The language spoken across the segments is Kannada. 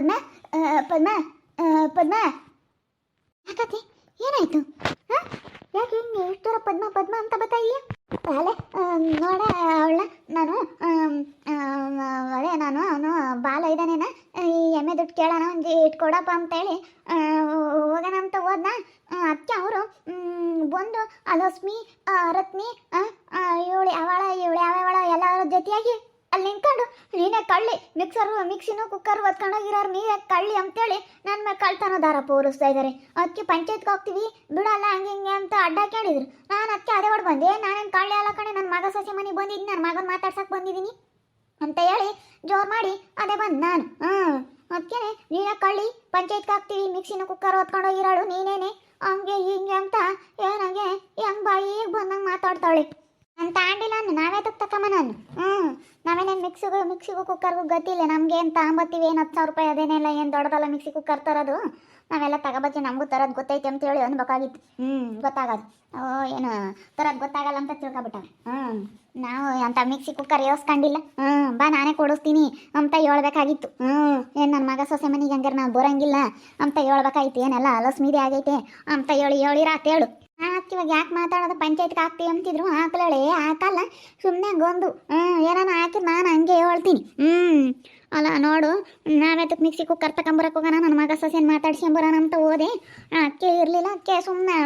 ಪದ್ಮ ಪದ್ಮ ಪದ್ಮ. ಯಾಕತಿ ಏನಾಯ್ತು? ಹಾ? ಯಾಕೆ ಹಿಂಗೆ ಎಷ್ಟು ಪದ್ಮ ಪದ್ಮ ಅಂತ ಬತ್ತಾಯಿಲ್ಲ ಅಲ್ಲೇ ನೋಡ ಅವಳ ನಾನು ಅದೇ ನಾನು, ಅವನು ಬಾಲ ಇದ್ದಾನೇನ? ಎಮ್ಮೆ ದುಡ್ಡು ಕೇಳೋಣ, ಒಂದು ಇಟ್ಕೊಡಪ್ಪ ಅಂತೇಳಿ ಹೋಗೋಣ ಅಂತ ಹೋದ್ನ. ಅದಕ್ಕೆ ಅವರು ಬಂದು, ಅಲಸ್ಮಿ ರತ್ನಿ ಇವಳು ಅವಳ ಇವಳು ಯಾವಳ ಎಲ್ಲರ ಜೊತೆಯಾಗಿ ಅಲ್ಲಿ ನಿಂತ್ಕೊಂಡು, ನೀನೇ ಕಳ್ಳಿ ಮಿಕ್ಸರು ಮಿಕ್ಸಿನು ಕುಕ್ಕರ್ ಒತ್ಕೊಂಡೋಗಿರೋರು ನೀವೇ ಕಳ್ಳಿ ಅಂತೇಳಿ ನನ್ನ ಮೇಲೆ ಕಳ್ತನ ದಾರ ಪೋರಿಸ್ತಾ ಇದ್ದಾರೆ ಅದಕ್ಕೆ ಪಂಚಾಯತ್ಗೆ ಹೋಗ್ತೀವಿ, ಬಿಡಲ್ಲ, ಹಂಗೆ ಹಿಂಗೆ ಅಂತ ಅಡ್ಡ ಕೇಳಿದ್ರು. ನಾನು ಅದಕ್ಕೆ ಅದೇ ಹೊಡ್ ಬಂದೆ, ನಾನೇನು ಕಳ್ಳಿ ಅಲ್ಲ ಕಣೆ ನನ್ನ ಮಗ ಸೊಸೆ ಮನೆಗೆ ಬಂದಿದ್ದೀನಿ ನನ್ನ ಮಗನ ಮಾತಾಡ್ಸಕ್ಕೆ ಬಂದಿದ್ದೀನಿ ಅಂತ ಹೇಳಿ ಜೋರು ಮಾಡಿ ಅದೇ ಬಂದು ನಾನು. ಹಾಂ ಅದಕ್ಕೆ ನೀನೇ ಕಳ್ಳಿ, ಪಂಚಾಯತ್ಗೆ ಹಾಕ್ತೀವಿ ಮಿಕ್ಸಿನ ಕುಕ್ಕರ್ ಹೊತ್ಕೊಂಡೋಗಿರೋಳು ನೀನೇನೆ, ಹಂಗೆ ಹಿಂಗೆ ಅಂತ ಏನಂಗೆ ಹೆಂಗ್ ಬಾಯಿಗೆ ಬಂದಂಗೆ ಮಾತಾಡ್ತಾಳೆ. ನಾನು ನಾವೇ ತಕ್ಕಮ್ಮ ನಾನು. ಹ್ಞೂ ನಾವೇನೇನು ಮಿಕ್ಸಿಗೂ ಮಿಕ್ಸಿಗೂ ಕುಕ್ಕರ್ಗೂ ಗೊತ್ತಿಲ್ಲ. ನಮ್ಗೆ ಏನು ತಗೊಂಬತ್ತೀವಿ ಏನು ಹತ್ತು ಸಾವಿರ ರೂಪಾಯಿ ಅದೇನೆಲ್ಲ ಏನು ದೊಡ್ಡದಲ್ಲ ಮಿಕ್ಸಿ ಕುಕ್ಕರ್ ತರೋದು. ನಾವೆಲ್ಲ ತಗೋಬತ್ತಿ ನಮಗೂ ತರೋದು ಗೊತ್ತೈತೆ ಅಂತೇಳಿ ಅನ್ಬೇಕಾಗಿತ್ತು ಹ್ಞೂ ಗೊತ್ತಾಗೋದು. ಓ, ಏನು ತರೋದು ಗೊತ್ತಾಗಲ್ಲ ಅಂತ ತಿಳ್ಕೊಬಿಟ್ಟಾರೆ ಹ್ಞೂ ನಾವು ಅಂತ ಮಿಕ್ಸಿ ಕುಕ್ಕರ್ ಯೋಸ್ಕೊಂಡಿಲ್ಲ ಹ್ಞೂ ಬಾ, ನಾನೇ ಕೊಡಿಸ್ತೀನಿ ಅಂತ ಹೇಳ್ಬೇಕಾಗಿತ್ತು. ಹ್ಞೂ ಏನು ನನ್ನ ಮಗ ಸೊಸೆ ಮನೆಗೆ ಹಂಗಾರೆ ನಾವು ಬರೋಂಗಿಲ್ಲ ಅಂತ ಹೇಳ್ಬೇಕಾಗಿತ್ತು. ಏನೆಲ್ಲ ಅಲಸ್ಮೀದಿ ಆಗೈತೆ ಅಂತ ಹೇಳಿ ಹೇಳಿರಾ ಹೇಳು. ಆತ್ ಇವಾಗ ಯಾಕೆ ಮಾತಾಡೋದು ಪಂಚಾಯತ್ಗೆ ಹಾಕ್ತಿ ಅಂತಿದ್ರು, ಹಾಕ್ಲಳೆ. ಹಾಕಲ್ಲ ಸುಮ್ಮನೆ ಗೊಂದು ಹ್ಞೂ ಏನಾನ ಹಾಕಿ ನಾನು ಹಂಗೆ ಹೇಳ್ತೀನಿ. ಹ್ಞೂ ಅಲ್ಲ ನೋಡು ನಾವೆತ್ತಕ್ಕೆ ಮಿಕ್ಸಿ ಕುಕ್ಕರ್ ತಗೊಂಬರಕ್ಕೆ ಹೋಗೋಣ ನನ್ನ ಮಗ ಸೊಸೆನ ಮಾತಾಡ್ಸ್ಕೊಂಬರೋಣ ಅಂತ ಹೋದೆ. ಅಕ್ಕೆ ಇರಲಿಲ್ಲ, ಅಕ್ಕೆ ಸುಮ್ಮನೆ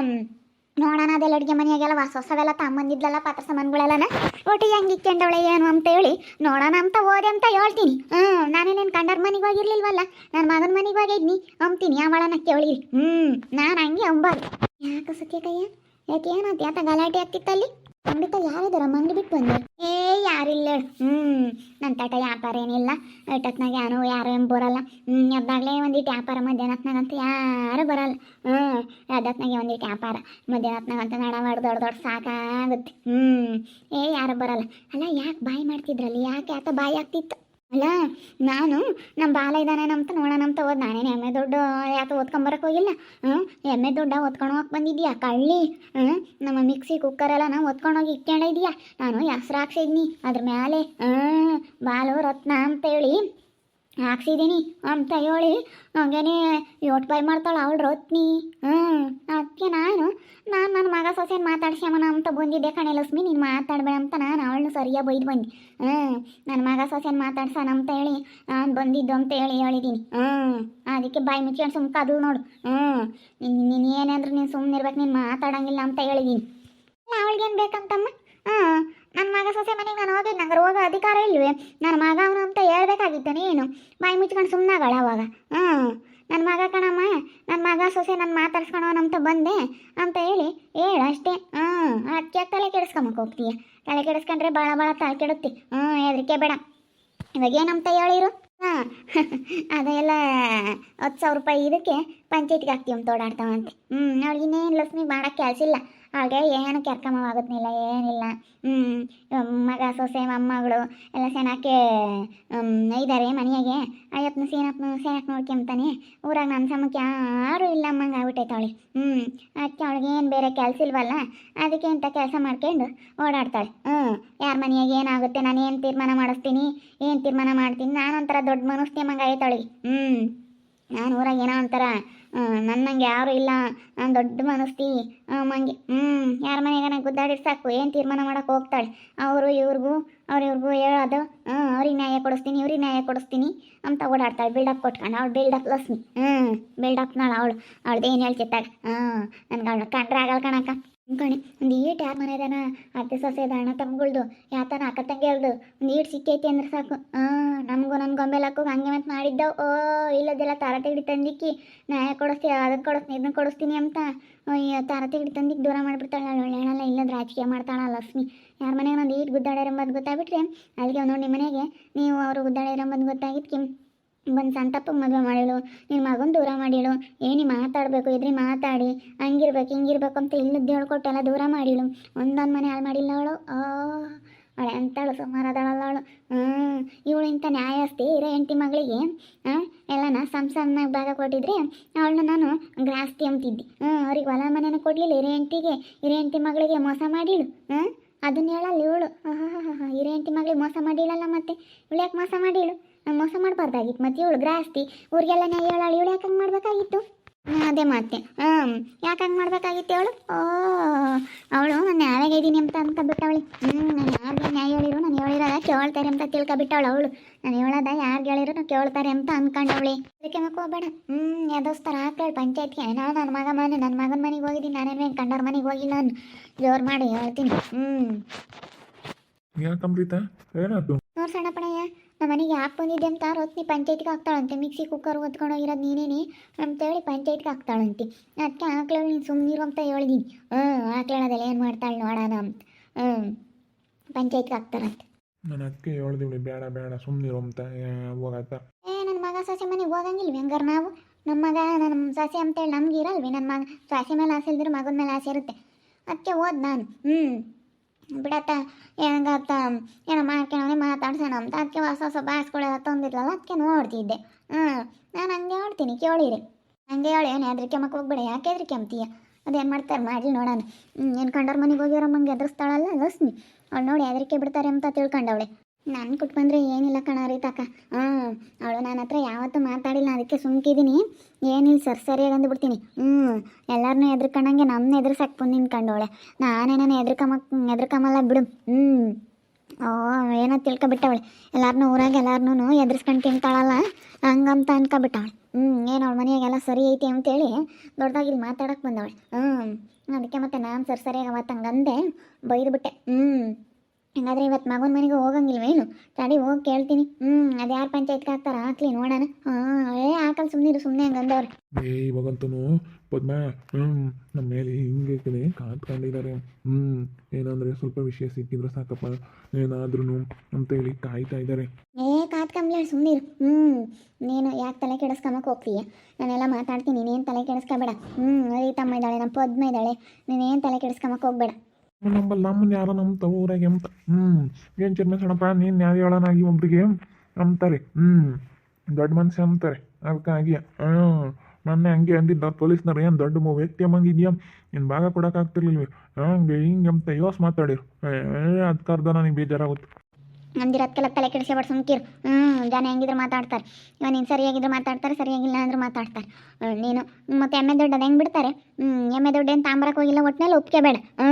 ನೋಡೋಣ ಅದೆಲ್ಲ ಅಡುಗೆ ಮನೆಯಾಗೆಲ್ಲ ಹೊಸ ಹೊಸವೆಲ್ಲ ತಮ್ಮಂದಿದ್ಲಲ್ಲ, ಪಾತ್ರ ಸಾಮಾನುಗಳೆಲ್ಲನ ಒಟ್ಟಿಗೆ ಹೆಂಗೆ ಇಕ್ಕೊಂಡವಳೆ, ಏನು ಅಂತ ಹೇಳಿ, ನೋಡೋಣ ಅಂತ ಹೋದೆ ಅಂತ ಹೇಳ್ತೀನಿ. ಹ್ಞೂ ನಾನೇನೇನು ಕಂಡರ್ ಮನೆಗೆ ಹೋಗಿರ್ಲಿಲ್ವಲ್ಲ ನನ್ನ ಮಗನ ಮನೆಗೆ ಹೋಗಿದ್ನಿ ಅಂತೀನಿ ಅವಳನ್ನ ಕೇಳಿ ಹ್ಞೂ ನಾನು ಹಂಗೆ ಅಂಬಾರ್ದು. ಯಾಕೆ ಸತ್ಯ ಯಾಕೆ ಏನಾಯ್ತು ಯಾತ ಗಲಾಟೆ ಆಗ್ತಿತ್ತಲ್ಲಿ ಖಂಡಿತ ಯಾರಿದಾರ ಮಂದಿ ಬಿಟ್ಟು ಬಂದೆ ಏ ಯಾರಿಲ್ಲ. ಹ್ಮ್ ನನ್ನ ತಾಟ ವ್ಯಾಪಾರ ಏನಿಲ್ಲ. ಟಕ್ನಾಗ ಯಾರು ಯಾರು ಏನು ಬರಲ್ಲ. ಹ್ಞೂ ಎದ್ದಾಗಲೇ ಒಂದಿಟ್ಟು ವ್ಯಾಪಾರ ಮಧ್ಯಾಹ್ನತ್ನಾಗಂತೂ ಯಾರು ಬರಲ್ಲ. ಹ್ಞೂ ಎದ್ದತ್ನಾಗೆ ಒಂದಿಟ್ಟು ವ್ಯಾಪಾರ. ಮಧ್ಯಾಹ್ನತ್ನಾಗಂತ ನಡವಾಡ್ ದೊಡ್ಡ ದೊಡ್ಡ ಸಾಕಾಗುತ್ತೆ. ಹ್ಞೂ ಏ, ಯಾರು ಬರಲ್ಲ. ಅಲ್ಲ, ಯಾಕೆ ಬಾಯಿ ಮಾಡ್ತಿದ್ರಲ್ಲಿ? ಯಾಕೆ ಯಾತ ಬಾಯಿ ಆಗ್ತಿತ್ತು? ಅಲ್ಲ ನಾನು ನಮ್ಮ ಬಾಲ ಇದ್ದಾನೆ ಅಂತ ನೋಡೋಣ ಅಂತ ಹೋದ್ ನಾನೇನು ಎಮ್ಮೆ ದೊಡ್ಡ, ಯಾಕೆ ಓದ್ಕೊಂಬರಕ್ಕೆ ಹೋಗಿಲ್ಲ? ಹ್ಞೂ ಎಮ್ಮೆ ದೊಡ್ಡ ಓದ್ಕೊಂಡು ಹೋಗಕ್ಕೆ ಬಂದಿದ್ಯಾ, ಕಳ್ಳಿ? ಹ್ಞೂ ನಮ್ಮ ಮಿಕ್ಸಿ ಕುಕ್ಕರ್ ಎಲ್ಲ ನಾವು ಓದ್ಕೊಂಡೋಗಿ ಇಟ್ಕೊಂಡಿದ್ಯಾ ನಾನು ಹೆಸ್ರು ಹಾಕ್ಸಿದ್ನಿ ಅದ್ರ ಮೇಲೆ ಹ್ಞೂ ಬಾಲು ರತ್ನ ಅಂತೇಳಿ ಹಾಕ್ಸಿದ್ದೀನಿ ಅಂತ ಹೇಳಿ ಹಂಗೇನೆ ಯೋಟ್ ಬೈ ಮಾಡ್ತಾಳೆ ಅವಳು ರತ್ನಿ. ಹ್ಞೂ ಅದಕ್ಕೆ ನಾನು ನಾನು ನನ್ನ ಮಗ ಸೊಸೆನ ಮಾತಾಡ್ಸ್ಯಾಮನ ಅಂತ ಬಂದಿದ್ದೆ ಕಣೆ ಲಕ್ಷ್ಮಿ, ನೀನು ಮಾತಾಡಬೇಡ ಅಂತ ನಾನು ಅವಳನ್ನ ಸರಿಯಾಗಿ ಬೈದು ಬಂದು. ಹ್ಞೂ ನನ್ನ ಮಗ ಸೊಸೆನ ಮಾತಾಡ್ಸೋಣ ಅಂತ ಹೇಳಿ ನಾನು ಬಂದಿದ್ದು ಅಂತ ಹೇಳಿ ಹೇಳಿದ್ದೀನಿ ಹ್ಞೂ ಅದಕ್ಕೆ ಬಾಯಿ ಮುಚ್ಕೊಂಡು ಸುಮ್ಕ ಅದು ನೋಡು. ಹ್ಞೂ ನೀನು ಏನಂದ್ರೆ ನೀನು ಸುಮ್ಮನೆ ಇರ್ಬೇಕು ನೀನು ಮಾತಾಡಂಗಿಲ್ಲ ಅಂತ ಹೇಳಿದ್ದೀನಿ ಅವಳಿಗೇನು ಬೇಕಂತಮ್ಮ? ಹಾಂ ನನ್ನ ಮಗ ಸೊಸೆ ಮನೆಗೆ ನಾನು ಹೋಗಿ ನಂಗೆ ರೋಗ ಅಧಿಕಾರ ಇಲ್ವೇ? ನನ್ನ ಮಗ ಅವನು ಅಂತ ಹೇಳ್ಬೇಕಾಗಿತ್ತು ನೀನು ಬಾಯಿ ಮುಚ್ಕೊಂಡು ಸುಮ್ಮನಾಗಳ ಅವಾಗ? ಹ್ಞೂ. ನನ್ನ ಮಗ ಕಣಮ್ಮ, ನನ್ನ ಮಗ ಸೊಸೆ ನಾನು ಮಾತಾಡ್ಸ್ಕೊಳೋನಂತ ಬಂದೆ ಅಂತ ಹೇಳಿ, ಹೇಳು ಅಷ್ಟೇ. ಹ್ಞೂ. ಅದಕ್ಕೆ ತಲೆ ಕೆಡಿಸ್ಕೊಂಬಕ್ಕೆ ಹೋಗ್ತೀಯ? ತಲೆ ಕೆಡಿಸ್ಕೊಂಡ್ರೆ ಭಾಳ ಭಾಳ ತಲೆ ಕೆಡುತ್ತೆ. ಹ್ಞೂ, ಹೆದರಿಕೆ ಬೇಡ. ಇವಾಗ ಏನಂತ ಹೇಳಿರು? ಹಾಂ ಅದೆಲ್ಲ ಹತ್ತು ಸಾವಿರ ರೂಪಾಯಿ ಇದಕ್ಕೆ ಪಂಚಾಯತ್ಗೆ ಹಾಕ್ತೀವಿ ಅಂತ ಓಡಾಡ್ತಾವಂತೆ. ಹ್ಞೂ, ಅವ್ಳಿಗೆ ಇನ್ನೇನು ಲಕ್ಷ್ಮಿ ಮಾಡೋಕ್ಕೆ ಕೆಲಸ ಇಲ್ಲ. ಹಾಗೆ ಏನು ಕೆರ್ಕಮವಾಗುತ್ತಿಲ್ಲ ಏನಿಲ್ಲ. ಮಗ, ಸೊಸೆ, ಮೊಮ್ಮಗಳು ಎಲ್ಲ ಸೆನಕ್ಕೆ ಇದ್ದಾರೆ ಮನೆಯಾಗೆ. ಅಯ್ಯಪ್ಪನ ಸೇನಪ್ಪನ ಸೇನಕ್ಕೆ ನೋಡ್ಕೊಂತಾನೆ ಊರಾಗ ನನ್ನ ಸಮಕ್ಕೆ ಯಾರೂ ಇಲ್ಲ ಅಮ್ಮಂಗೆ ಆಗ್ಬಿಟ್ಟೈತೆ ಅವಳಿಗೆ. ಹ್ಞೂ ಅದಕ್ಕೆ ಅವಳಿಗೆ ಏನು ಬೇರೆ ಕೆಲಸ ಇಲ್ವಲ್ಲ, ಅದಕ್ಕೆ ಇಂಥ ಕೆಲಸ ಮಾಡ್ಕೊಂಡು ಓಡಾಡ್ತಾಳೆ. ಹ್ಞೂ ಯಾರ ಮನೆಯಾಗೆ ಏನಾಗುತ್ತೆ ನಾನು ಏನು ತೀರ್ಮಾನ ಮಾಡಿಸ್ತೀನಿ ಏನು ತೀರ್ಮಾನ ಮಾಡ್ತೀನಿ ನಾನು ಒಂಥರ ದೊಡ್ಡ ಮನಸ್ಸು ಮಂಗ ಆಗೈತೆ ಅವಳಿಗೆ ಹ್ಞೂ ನಾನು ಊರಾಗ ಏನೋ ಒಂಥರ ನನ್ನಂಗೆ ಯಾರು ಇಲ್ಲ ನಾನು ದೊಡ್ಡ ಮನಸ್ತಿ ಮಂಗೆ ಹ್ಞೂ ಯಾರ ಮನೆಗಾನ ಸಾಕು ಏನು ತೀರ್ಮಾನ ಮಾಡೋಕೆ ಹೋಗ್ತಾಳೆ? ಅವರು ಇವ್ರಿಗೂ, ಅವ್ರು ಇವ್ರಿಗೂ ಹೇಳೋದು ಹ್ಞೂ ಅವ್ರಿಗೆ ನ್ಯಾಯ ಕೊಡಿಸ್ತೀನಿ, ಇವ್ರಿಗೆ ನ್ಯಾಯ ಕೊಡಿಸ್ತೀನಿ ಅಂತ ಓಡಾಡ್ತಾಳೆ ಬಿಲ್ಡಪ್ ಕೊಟ್ಕೊಂಡು. ಅವಳು ಬಿಲ್ಡಪ್ ಲಕ್ಷ್ಮಿ ಹ್ಞೂ ಬಿಲ್ಡಪ್ನಾಳು ಅವಳು. ಅವಳ್ದು ಏನು ಹೇಳ್ತಿತ್ತಾಗ ಹ್ಞೂ ನನ್ಗೆ ಅವಳು ಕಂಡ್ರೆ ಆಗಲ್ಲ ಕಣಕ್ಕ. ಅಂದ್ಕೊಂಡು ಒಂದು ಈಟ್ ಯಾರು ಮನೆ ಇದಾನ ಅತ್ತೆ, ಸೊಸೆ ಅಣ್ಣ ತಮ್ಗಳ್ದು ಯಾತನ ಅಕ್ಕ ತಂಗಿಯಲ್ದು ಒಂದು ಈಟ್ ಸಿಕ್ಕೈತಿ ಅಂದ್ರೆ ಸಾಕು. ಹಾಂ ನಮಗೂ ನನ್ನ ಗೊಂಬೆಲಕ್ಕೂ ಹಂಗೆ ಮತ್ತೆ ಮಾಡಿದ್ದವು ಓ, ಇಲ್ಲದೆಲ್ಲ ತಾರ ತೆಗಡಿ ತಂದಿಕ್ಕಿ. ನ್ಯಾಯ ಕೊಡಿಸ್ತೀನಿ ಅದನ್ನು ಕೊಡಿಸ್ತೀನಿ ಇದನ್ನ ಕೊಡಿಸ್ತೀನಿ ಅಂತ. ತಾರ ತೆಗಡಿ ತಂದಿಕ್ಕೆ ದೂರ ಮಾಡಿಬಿಡ್ತಾಳೆ. ಒಳ್ಳೆ ಹೇಳಲ್ಲ ಇಲ್ಲದ ರಾಜಕೀಯ ಮಾಡ್ತಾಳ ಲಕ್ಷ್ಮಿ. ಯಾರ ಮನೆಗೆ ಒಂದು ಈಟ್ ಗುದ್ದಾಡಿರಂಬದು ಗೊತ್ತಾಗ್ಬಿಟ್ರೆ, ಅಲ್ಲಿಗೆ ನೋಡಿ ನಿಮ್ಮ ಮನೆಗೆ. ನೀವು ಅವರು ಗುದ್ದಾಡಿರಂಬದು ಗೊತ್ತಾಗಿದ್ಕೆ. ಬಂದು ಸಂತಪ್ಪ, ಮದುವೆ ಮಾಡಿಳು ನಿನ್ನ ಮಗನ ದೂರ ಮಾಡಿಳು ಏನಿ ಮಾತಾಡಬೇಕು ಇದ್ರಿ ಮಾತಾಡಿ. ಹಂಗಿರ್ಬೇಕು, ಹಿಂಗಿರ್ಬೇಕು ಅಂತ ಇಲ್ಲದ್ದು ಹೇಳ್ಕೊಟ್ಟೆಲ್ಲ ದೂರ ಮಾಡಿಳು ಒಂದೊಂದು ಮನೆ ಹಾಳು ಮಾಡಿಲ್ಲ ಅವಳು. ಅವಳೆ ಅಂತಾಳು ಸುಮಾರು ಅದಾಳಲ್ಲ ಅವಳು ಹ್ಞೂ ಇವಳು ಇಂಥ ನ್ಯಾಯಸ್ತಿ ಇರೋ ಹೆಂಡತಿ ಮಗಳಿಗೆ ಎಲ್ಲನ ಸಣ್ಣ ಭಾಗ ಕೊಟ್ಟಿದ್ರೆ ಅವಳನ್ನ ನಾನು ಗ್ರಾಸ್ತಿ ಅಂತಿದ್ದೆ ಹ್ಞೂ ಅವ್ರಿಗೆ ಹೊಲ ಮನೆನ ಕೊಡಲಿಲ್ಲ, ಹಿರಿಯ ಹೆಂಡತಿಗೆ, ಹಿರಿಯ ಹೆಂಡತಿ ಮಗಳಿಗೆ ಮೋಸ ಮಾಡಿಳು. ಹ್ಞೂ ಅದನ್ನ ಹೇಳಲ್ಲ ಇವಳು. ಹಿರಿಯ ಹೆಂಡತಿ ಮಗಳಿಗೆ ಮೋಸ ಮಾಡಿಳಲ್ಲ ಮತ್ತೆ? ಇವಳು ಯಾಕೆ ಮೋಸ ಮಾಡಿಳು? ಮೋಸ ಮಾಡಬಾರ್ದಾಗಿತ್ತು ಮತ್ತೆ ಇವಳು ಗ್ರಾಸ್ತಿ. ಊರಿಗೆಲ್ಲ ನ್ಯಾಯ ಹೇಳಾಳು ಇವಳು ಯಾಕೆ ಹಂಗೆ ಮಾಡಬೇಕಾಗಿತ್ತು? ಅದೇ ಮಾತೆ. ಹ್ಞೂ ಯಾಕೆ ಹಂಗೆ ಮಾಡಬೇಕಾಗಿತ್ತು ಅವಳು? ಓ ಅವಳು ನಾನು ಯಾವಾಗ ಇದ್ದೀನಿ ಅಂತ ಅನ್ಕೊಬಿಟ್ಟವಳಿ. ಹ್ಞೂ ನಾನು ಯಾರಿಗೆ ನ್ಯಾಯ ಹೇಳಿರು ನಾನು ಹೇಳಿರೋದ ಕೇಳ್ತಾರೆ ಅಂತ ತಿಳ್ಕೊಬಿಟ್ಟವಳು ಅವಳು. ನಾನು ಹೇಳೋದ ಯಾರಿಗೆ ಹೇಳಿರು ಕೇಳ್ತಾರೆ ಅಂತ ಅನ್ಕೊಂಡವಳಿ. ಅದಕ್ಕೆ ಮಕ್ಕ ಹೋಗ್ಬೇಡ. ಹ್ಞೂ ಯಾದೋಸ್ತರ ಹಾಕ್ಲೇಳು ಪಂಚಾಯತ್ಗೆ. ನಾನು ನನ್ನ ಮಗ ಮನೆ ನನ್ನ ಮಗನ ಮನೆಗೆ ಹೋಗಿದ್ದೀನಿ. ನಾನೇನು ಕಂಡವ್ರ ಮನೆಗೆ ಹೋಗಿಲ್ಲ ನಾನು ಜೋರು ಮಾಡಿ ಹೇಳ್ತೀನಿ. ಹ್ಞೂ ಯಾಕಂಬ್ರಿತ ಏನಾಯ್ತು? ನೋಡ್ಸೋಣ ಸಣ್ಣಪ್ಪಣಯ್ಯ ನಮ್ಮ ಮನೆಗೆ ಯಾಕೆ ಬಂದಿದ್ದೆ ಅಂತ ರೊತ್ನಿ ಪಂಚಾಯತ್ಗೆ ಹಾಕ್ತಾಳಂತೆ. ಮಿಕ್ಸಿ ಕುಕ್ಕರ್ ಹೊತ್ಕೊಂಡು ಹೋಗಿರೋದು ನೀನೇನಿ ಅಂತೇಳಿ ಪಂಚಾಯತ್ಗೆ ಹಾಕ್ತಾಳಂತೆ. ಅದಕ್ಕೆ ಹಾಕ್ಲೇಳು ನೀನು ಸುಮ್ಮನಿರು ಅಂತ ಹೇಳಿದೀನಿ. ಹ್ಞೂ ಹಾಕ್ಲೇಳೋದೆಲ್ಲ ಏನು ಮಾಡ್ತಾಳೆ ನೋಡೋಣ. ಅಂತ ಹ್ಞೂ ಪಂಚಾಯತ್ಗೆ ಹಾಕ್ತಾರಂತೆ. ನಾನು ಅದಕ್ಕೆ ಹೇಳ್ದಿವ್ಳಿ ಬೇಡ ಬೇಡ ಸುಮ್ಮನಿರು ಅಂತ ಹೋಗತ್ತ ಏ ನನ್ನ ಮಗ ಸೊಸೆ ಮನೆಗೆ ಹೋಗಂಗಿಲ್ವಿ ಹಂಗಾರೆ ನಾವು? ನಮ್ಮ ಮಗ ನಮ್ಮ ಸೊಸೆ ಅಂತೇಳಿ ನಮ್ಗೆ ಇರಲ್ವಿ? ನನ್ನ ಮಗ ಸೊಸೆ ಮೇಲೆ ಆಸೆ ಇಲ್ದಿರ ಮಗನ ಮೇಲೆ ಆಸೆ ಇರುತ್ತೆ. ಅದಕ್ಕೆ ಹೋದ್ ನಾನು. ಹ್ಞೂ ಬಿಡತ್ತ? ಹೆಂಗತ್ತ ಏನೋ ಮಾಡ್ಕೊಂಡವನೇ ಮಾತಾಡ್ಸೋಣ ಅಂತ. ಅದಕ್ಕೆ ಹೊಸ ಹೊಸ ಬಾಸ್ಗಳೆಲ್ಲ ತಂದಿದ್ಲಲ್ಲ, ಅದಕ್ಕೆ ನೋಡ್ತಿದ್ದೆ. ಹ್ಞೂ ನಾನು ಹಂಗೆ ನೋಡ್ತೀನಿ, ಕೇಳಿರಿ. ಹಂಗೆ ಹೇಳಿ, ಏನು ಹೆದ್ರಿಕೆ ಮಕ್ಕ ಹೋಗ್ಬೇಡ, ಯಾಕೆ ಹೆದ್ರಿಕೆ ಅಂತೀಯ? ಅದೇನು ಮಾಡ್ತಾರೆ ಮಾಡಲಿ ನೋಡೋಣ. ಏನು ಕಂಡವ್ರ ಮನೆಗೆ ಹೋಗಿರೋ ಮಂಗೆ ಎದುರಿಸ್ತಾಳಲ್ಲ ಲಸ್ನಿ ಅವ್ಳು ನೋಡಿ ಹೆದರಿಕೆ ಬಿಡ್ತಾರೆ ಅಂತ ತಿಳ್ಕೊಂಡವಳೆ. ನಾನು ಕೊಟ್ಟು ಬಂದರೆ ಏನಿಲ್ಲ ಕಣರಿ ತಕ್ಕ ಹಾಂ ಅವಳು ನನ್ನ ಹತ್ರ ಯಾವತ್ತೂ ಮಾತಾಡಿಲ್ಲ, ಅದಕ್ಕೆ ಸುಮ್ಕಿದ್ದೀನಿ ಏನಿಲ್ಲ ಸರ್, ಸರಿಯಾಗಿ ಅಂದ್ಬಿಡ್ತೀನಿ. ಹ್ಞೂ ಎಲ್ಲರನ್ನೂ ಎದ್ರಕಂಡಂಗೆ ನನ್ನ ಎದುರ್ಸಕ್ಕೆ ಬಂದು ನಿಂತ್ಕೊಂಡವಳೆ ನಾನೇನೇನು ಎದ್ರಕಮಕ್ ಎದ್ರಕಮಲ್ಲ ಬಿಡು. ಹ್ಞೂ ಓ, ಏನೋ ತಿಳ್ಕೊಬಿಟ್ಟವಳೆ. ಎಲ್ಲಾರನ್ನೂ ಊರಾಗ ಎಲ್ಲಾರನ್ನೂ ಎದುರಿಸ್ಕೊಂಡು ತಿಂತಾಳಲ್ಲ ಹಂಗಂತ ಅನ್ಕೊಬಿಟ್ಟವಳೆ. ಹ್ಞೂ ಏನು ಅವಳ ಮನೆಯಾಗೆಲ್ಲ ಸರಿ ಐತಿ ಅಂತೇಳಿ ದೊಡ್ಡದಾಗಿ ಇಲ್ಲಿ ಮಾತಾಡಕ್ಕೆ ಬಂದವಳೆ. ಹ್ಞೂ ಅದಕ್ಕೆ ಮತ್ತೆ ನಾನು ಸರ್ ಸರಿಯಾಗಿ ಅವತ್ತು ಹಂಗಂದೆ ಬೈದ್ಬಿಟ್ಟೆ. ಹ್ಞೂ ಹಂಗಾದ್ರೆ ಇವತ್ತು ಮಗನ ಮನೆಗೆ ಹೋಗಂಗಿಲ್ವೇನು ತಡಿ ಹೋಗಿ ಕೇಳ್ತೀನಿ. ಹ್ಞೂ ಅದು ಯಾರು ಪಂಚಾಯತ್ಗೆ ಹಾಕ್ತಾರ? ಹಾಕ್ಲಿ ನೋಡೋಣ. ಹಾಂ ಏ ಹಾಕಲ್ ಸುಮ್ಮನಿರು ಸುಮ್ಮನೆ ಹಂಗಂದವ್ರು ಏ ಇವಾಗಂತೂ ಪದ್ಮ ಹ್ಞೂ ನಮ್ಮ ಮೇಲೆ ಹಿಂಗೆ ಕಡೆ ಕಾತ್ಕೊಂಡಿದ್ದಾರೆ ಹ್ಞೂ ಏನಂದರೆ ಸ್ವಲ್ಪ ವಿಷಯ ಸಿಕ್ಕಿದ್ರೆ ಸಾಕಪ್ಪ. ಏನಾದ್ರೂ ಅಂತೇಳಿ ಕಾಯ್ತಾ ಇದ್ದಾರೆ ಏ ಕಾತ್ಕಂಬ್ಲೇಳು ಸುಮ್ಮನಿರು ಹ್ಞೂ ನೀನು ಯಾಕೆ ತಲೆ ಕೆಡಿಸ್ಕೊಂಬಕ್ಕೆ ಹೋಗ್ತೀಯ? ನಾನೆಲ್ಲ ಮಾತಾಡ್ತೀನಿ ನೀನೇನು ತಲೆ ಕೆಡಿಸ್ಕೊಬೇಡ. ಹ್ಞೂ ರೀತಮ್ಮ ಇದ್ದಾಳೆ ನಮ್ಮ ಪದ್ಮ ಇದ್ದಾಳೆ. ನೀನೇನು ತಲೆ ಕೆಡಿಸ್ಕೊಂಬಕ್ಕೆ ಹೋಗ್ಬೇಡ. ನಂಬಲ್ಲ ನಮ್ಮನ್ನ ಯಾರೋ ನಮ್ಮ ಊರಾಗೆ ಅಂತ. ಹ್ಞೂ ಏನು ಸಣ್ಣಪ್ಪ, ನೀನು ಆಗಿ ಒಬ್ರಿಗೆ ಅಂತಾರೆ. ಹ್ಞೂ ದೊಡ್ಡ ಮನುಷ್ಯ ಅಂತಾರೆ. ಅದಕ್ಕಾಗಿ ಹ್ಞೂ ಮೊನ್ನೆ ಹಂಗೆ ಅಂದಿದ್ದ ಪೊಲೀಸ್ನವ್ರು, ಏನು ದೊಡ್ಡ ಮೂ ವ್ಯಕ್ತಿ ಅಮ್ಮಂಗಿದ್ಯಾ ನೀನು ಭಾಗ ಕೊಡೋಕ್ಕಾಗ್ತಿರ್ಲಿಲ್ವಿ ಹಂಗೆ ಹಿಂಗೆ ಅಂತ ಯೋಸ್ ಮಾತಾಡಿರು. ಏ ಅದಕ್ಕರ್ಧ ನನಗೆ ಬೇಜಾರಾಗುತ್ತೆ. ಅಂದಿರೋದಕ್ಕೆಲ್ಲ ತಲೆ ಕೆಡಿಸ್ಕೊಬಾರ್ದು ಸುಮ್ಕಿರು ಹ್ಞೂ ಜನ ಹೆಂಗಿದ್ರು ಮಾತಾಡ್ತಾರೆ. ಇವಾಗ ನೀನು ಸರಿಯಾಗಿದ್ರು ಮಾತಾಡ್ತಾರೆ, ಸರಿಯಾಗಿಲ್ಲ ಅಂದ್ರೆ ಮಾತಾಡ್ತಾರೆ. ನೀನು ಮತ್ತೆ ಎಮ್ಮೆ ದೊಡ್ಡ ಹೆಂಗೆ ಬಿಡ್ತಾರೆ? ಹ್ಞೂ ಎಮ್ಮೆ ದೊಡ್ಡ ಏನು ತಾಂಬರಕ್ಕೆ ಹೋಗಿಲ್ಲ ಒಟ್ಟಿನಲ್ಲಿ ಒಪ್ಕೆ ಬೇಡ ಹ್ಞೂ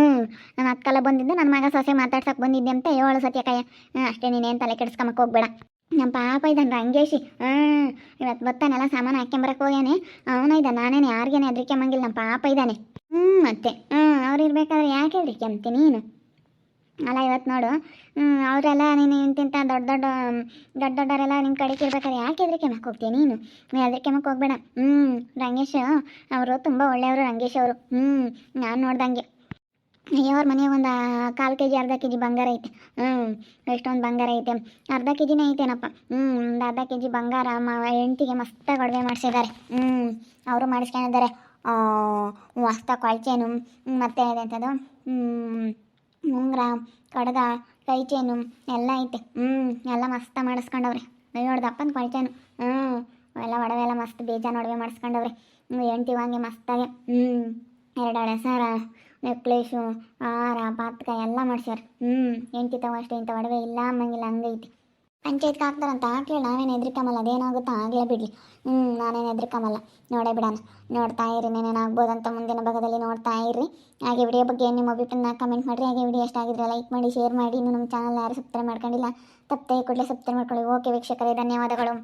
ನಾನು ಹತ್ಕಲ್ಲ ಬಂದಿದ್ದು ನನ್ನ ಮಗ ಸೊಸೆ ಮಾತಾಡ್ಸಕ್ಕೆ ಬಂದಿದ್ದೆ ಅಂತ ಏಳು ಸತ್ಯಕಾಯ ಹ್ಞೂ ಅಷ್ಟೇ ನೀನೇನು ತಲೆ ಕೆಡಿಸ್ಕೊಂಬಕ್ಕೆ ಹೋಗ್ಬೇಡ. ನಮ್ಮ ಪಾಪ ಇದ್ದಾನೆ ರಂಗೇಶಿ ಹ್ಞೂ ಇವತ್ತು ಬತ್ತಾನೆಲ್ಲ ಸಾಮಾನು ಹಾಕ್ಕೊಂಬರಕ್ಕೆ ಹೋಗ್ಯಾನೆ. ಅವನ ಇದ್ದ ನಾನೇನು, ಯಾರಿಗೇನೆ ಹೆದ್ರಿಕೆ ಮಂಗಿಲ್ಲ ನಮ್ಮ ಪಾಪ ಇದ್ದಾನೆ ಹ್ಞೂ ಮತ್ತೆ. ಹ್ಞೂ ಅವ್ರು ಇರ್ಬೇಕಾದ್ರೆ ಯಾಕೆ ಹೆದ್ರಿಕೆ ಅಂತೀನಿ ನೀನು? ಅಲ್ಲ ಇವತ್ತು ನೋಡು. ಹ್ಞೂ ಅವರೆಲ್ಲ ನೀನು ಇಂತಿಂಥ ದೊಡ್ಡ ದೊಡ್ಡ ದೊಡ್ಡ ದೊಡ್ಡವರೆಲ್ಲ ನಿಮ್ಮ ಕಡೆ ಇರ್ಬೇಕಾದ್ರೆ ಯಾಕೆ ಎದ್ರಿಕೆ ಮಕ್ಕ ಹೋಗ್ತೀಯ ನೀನು? ನೀನು ಕೆಮಕ್ಕೆ ಮಕ್ಕ ಹೋಗ್ಬೇಡ. ಹ್ಞೂ ರಂಗೇಶ್, ಅವರು ತುಂಬ ಒಳ್ಳೆಯವರು ರಂಗೇಶ್ ಅವರು. ಹ್ಞೂ ನಾನು ನೋಡ್ದಂಗೆ. ಅವ್ರ ಮನೆಗೆ ಒಂದು ಕಾಲು ಕೆ ಜಿ ಅರ್ಧ ಕೆ ಜಿ ಬಂಗಾರ ಐತೆ. ಹ್ಞೂ ಎಷ್ಟೊಂದು ಬಂಗಾರ ಐತೆ. ಅರ್ಧ ಕೆ ಜಿನೇ ಐತೇನಪ್ಪ. ಹ್ಞೂ ಒಂದು ಅರ್ಧ ಕೆ ಜಿ ಬಂಗಾರ ಮ, ಹೆಂಡ್ತಿಗೆ ಮಸ್ತಾಗಿ ಒಡವೆ ಮಾಡಿಸಿದ್ದಾರೆ. ಹ್ಞೂ ಅವರು ಮಾಡಿಸ್ಕೊಂಡಿದ್ದಾರೆ. ಮಸ್ತಾಗಿ ಕೊಳ್ಚೇನು. ಮತ್ತು ಎಂಥದ್ದು ಉಂಗುರ ಕಡಗ ಕೈ ಚೇನು ಎಲ್ಲ ಐತೆ. ಹ್ಞೂ ಎಲ್ಲ ಮಸ್ತ ಮಾಡಿಸ್ಕೊಂಡವ್ರೆ. ನೋಡ್ದು ಅಪ್ಪನ ಕೊಳ್ಚೇನು ಹ್ಞೂ ಎಲ್ಲ ಒಡವೆ ಎಲ್ಲ ಮಸ್ತ್ ಬೇಜಾನ್ ಒಡವೆ ಮಾಡಿಸ್ಕೊಂಡವ್ರೆ. ಹ್ಞೂ ಎಂಟಿ ಹಂಗೆ ಮಸ್ತಾಗೆ. ಹ್ಞೂ ಎರಡು ಹಳೆ ಸರ, ನೆಕ್ಲೇಸು ಹಾರ ಪಾತ್ಕ ಎಲ್ಲ ಮಾಡ್ಸ್ಯಾರ. ಹ್ಞೂ ಎಂಟಿ ತಗೋ ಅಷ್ಟೇ, ಇಂಥ ಒಡವೆ ಇಲ್ಲ ಅಂಬಂಗಿಲ್ಲ ಹಂಗೈತಿ. ಪಂಚಾಯತ್ಗೆ ಹಾಕ್ತಾರಂತ ಹಾಕ್ಲಿ ನಾವೇನು ಹೆದ್ರಿಕಮಲ್ಲ ಅದೇನಾಗುತ್ತೋ ಆಗಲೇ ಬಿಡಲಿ. ಹ್ಞೂ ನಾನೇನು ಹೆದ್ರಿಕಮಲ್ಲ ನೋಡೇ ಬಿಡೋಣ. ನೋಡ್ತಾ ಇರಿ ಏನೇನಾಗ್ಬೋದಂತ ಮುಂದಿನ ಭಾಗದಲ್ಲಿ ನೋಡ್ತಾ ಇರಿ. ಹಾಗೆ ವಿಡಿಯೋ ಬಗ್ಗೆ ನಿಮ್ಮ ಅಭಿಪ್ರಾಯನ ಕಮೆಂಟ್ ಮಾಡಿರಿ. ಹಾಗೆ ವಿಡಿಯೋ ಆಗಿದ್ರೆ ಲೈಕ್ ಮಾಡಿ ಶೇರ್ ಮಾಡಿ. ಇನ್ನು ನಮ್ಮ ಚಾನಲ್ ಯಾರು ಸಬ್ಸ್ಕ್ರೈಬ್ ಮಾಡ್ಕೊಂಡಿಲ್ಲ, ತಪ್ಪದೆ ಕೂಡಲೇ ಸಬ್ಸ್ಕ್ರೈಬ್ ಮಾಡ್ಕೊಳ್ಳಿ. ಓಕೆ ವೀಕ್ಷಕರೇ, ಧನ್ಯವಾದಗಳು.